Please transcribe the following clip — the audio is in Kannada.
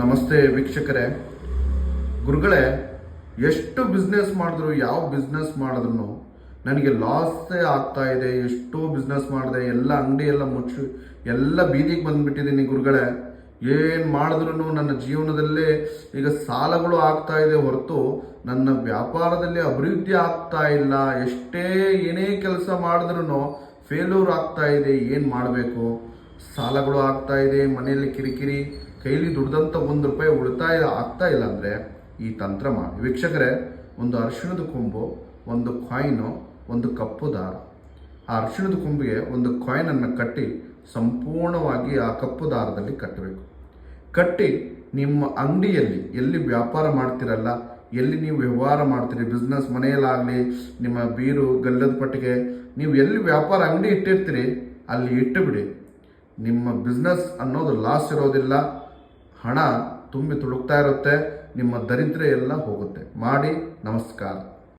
ನಮಸ್ತೆ ವೀಕ್ಷಕರೇ. ಗುರುಗಳೇ, ಎಷ್ಟು ಬಿಸ್ನೆಸ್ ಮಾಡಿದ್ರು, ಯಾವ ಬಿಸ್ನೆಸ್ ಮಾಡಿದ್ರು ನನಗೆ ಲಾಸೇ ಆಗ್ತಾ ಇದೆ. ಎಷ್ಟೋ ಬಿಸ್ನೆಸ್ ಮಾಡಿದೆ, ಎಲ್ಲ ಅಂಗಡಿ ಎಲ್ಲ ಮುಚ್ಚಿ, ಎಲ್ಲ ಬೀದಿಗೆ ಬಂದ್ಬಿಟ್ಟಿದ್ದೀನಿ ಗುರುಗಳೇ. ಏನು ಮಾಡಿದ್ರು ನನ್ನ ಜೀವನದಲ್ಲೇ ಈಗ ಸಾಲಗಳು ಆಗ್ತಾ ಇದೆ ಹೊರತು ನನ್ನ ವ್ಯಾಪಾರದಲ್ಲಿ ಅಭಿವೃದ್ಧಿ ಆಗ್ತಾ ಇಲ್ಲ. ಎಷ್ಟೇ ಏನೇ ಕೆಲಸ ಮಾಡಿದ್ರು ಫೇಲ್ಯೂರ್ ಆಗ್ತಾ ಇದೆ. ಏನು ಮಾಡಬೇಕು? ಸಾಲಗಳು ಆಗ್ತಾ ಇದೆ, ಮನೆಯಲ್ಲಿ ಕಿರಿಕಿರಿ ಕೈಲಿ ದುಡ್ದಂತ ಒಂದು ರೂಪಾಯಿ ಉಳಿತಾಯ ಆಗ್ತಾ ಇಲ್ಲ ಅಂದರೆ ಈ ತಂತ್ರ ಮಾಡಿ. ವೀಕ್ಷಕರೇ, ಒಂದು ಅರ್ಶಿಣದ ಕೊಂಬು, ಒಂದು ಕಾಯಿನು ಒಂದು ಕಪ್ಪು ದಾರ. ಆ ಅರ್ಶಿಣದ ಕೊಂಬಿಗೆ ಒಂದು ಕಾಯಿನನ್ನು ಕಟ್ಟಿ ಸಂಪೂರ್ಣವಾಗಿ ಆ ಕಪ್ಪು ದಾರದಲ್ಲಿ ಕಟ್ಟಬೇಕು. ಕಟ್ಟಿ ನಿಮ್ಮ ಅಂಗಡಿಯಲ್ಲಿ ಎಲ್ಲಿ ವ್ಯಾಪಾರ ಮಾಡ್ತಿರಲ್ಲ, ಎಲ್ಲಿ ನೀವು ವ್ಯವಹಾರ ಮಾಡ್ತೀರಿ ಬಿಸ್ನೆಸ್ ಮನೆಯಲ್ಲಾಗಲಿ, ನಿಮ್ಮ ಬೀರು, ಗಲ್ಲದ ಪಟ್ಟಿಗೆ, ನೀವು ಎಲ್ಲಿ ವ್ಯಾಪಾರ ಅಂಗಡಿ ಇಟ್ಟಿರ್ತೀರಿ, ಅಲ್ಲಿ ಇಟ್ಟುಬಿಡಿ. ನಿಮ್ಮ ಬಿಸ್ನೆಸ್ ಅನ್ನೋದು ಲಾಸ್ ಇರೋದಿಲ್ಲ ಹಣ ತುಂಬಿ ತುಳುಕ್ತಾ ಇರುತ್ತೆ ನಿಮ್ಮ ದರಿದ್ರ ಎಲ್ಲ ಹೋಗುತ್ತೆ. ಮಾಡಿ ನಮಸ್ಕಾರ.